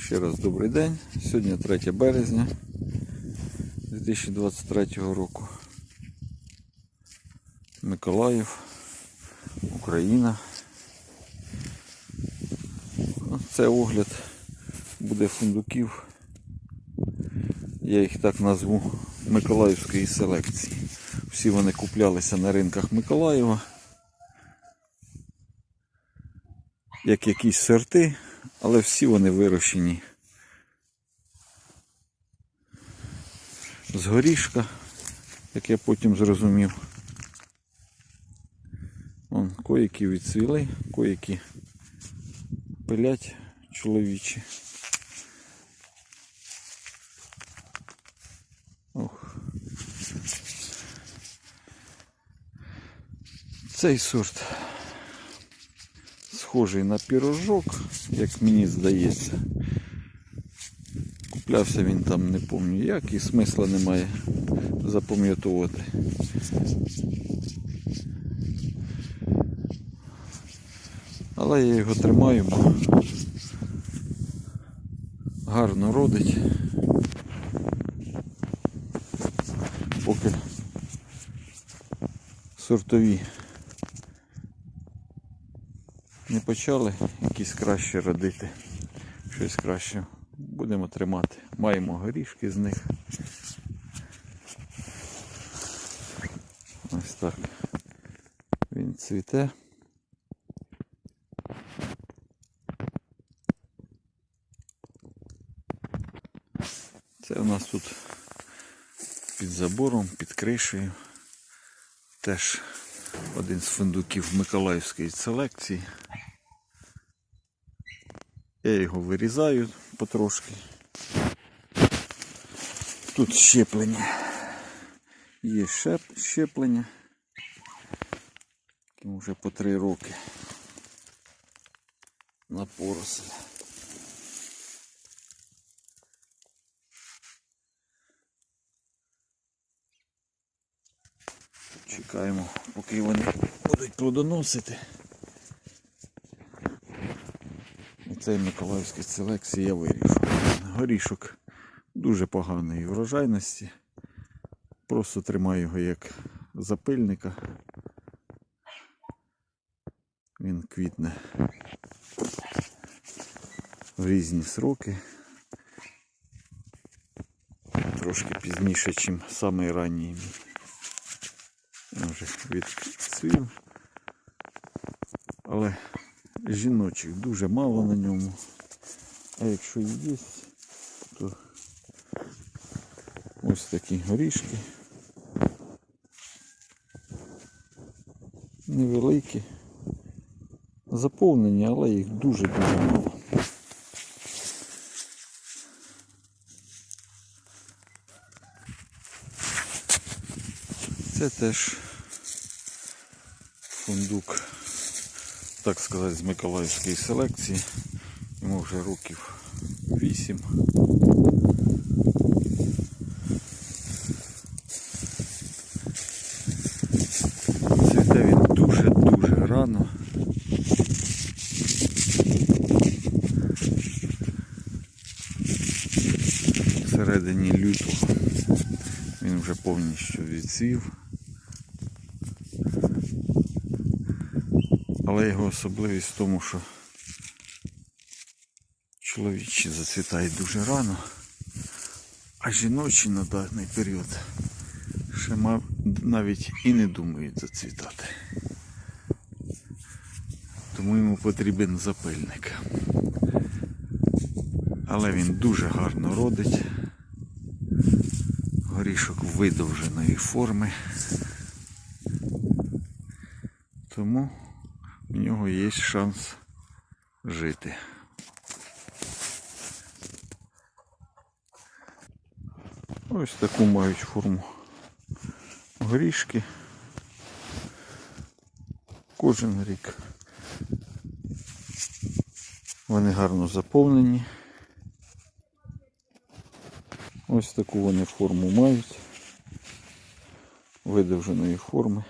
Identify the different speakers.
Speaker 1: Ще раз добрий день. Сьогодні 3 березня 2023 року. Миколаїв, Україна. Ну, Це огляд буде фундуків. Я їх так назву Миколаївської селекції. Всі вони куплялися на ринках Миколаєва. Як якісь сорти, але всі вони вирощені з горішка, як я потім зрозумів. Вон, коїки відцвіли, коїки пилять чоловічі. Ох. Цей сорт схожий на пірожок, як мені здається. Куплявся він там, не пам'ятаю як, і смисла немає запам'ятовувати. Але я його тримаю, бо гарно родить. Поки сортові не почали якісь краще родити. Щось краще будемо тримати. Маємо горішки з них. Ось так. Він цвіте. Це у нас тут під забором, під кришею. Теж один з фундуків Миколаївської селекції. Я його вирізаю потрошки. Тут щеплення. Є щеплення. Вже по три роки. На поросль. Чекаємо, поки вони будуть плодоносити. І цей Миколаївський селекції я вирішу. Горішок дуже поганої врожайності. Просто тримаю його як запильника. Він квітне в різні сроки. Трошки пізніше, ніж самий ранній. Він вже відцвів. Жіночих дуже мало на ньому. А якщо і є, то ось такі горішки. Невеликі. Заповнені, але їх дуже-дуже мало. Це теж фундук, так сказати, з Миколаївської селекції. Йому вже років 8. Цвіте він дуже-дуже рано. Всередині лютого він вже повністю відцвів. Але його особливість в тому, що чоловічі зацвітають дуже рано, а жіночі на даний період ще навіть і не думають зацвітати. Тому йому потрібен запильник. Але він дуже гарно родить. Горішок видовженої форми. Тому в нього є шанс жити. Ось таку мають форму горішки. Кожен рік. Вони гарно заповнені. Ось таку вони форму мають. Видовженої форми.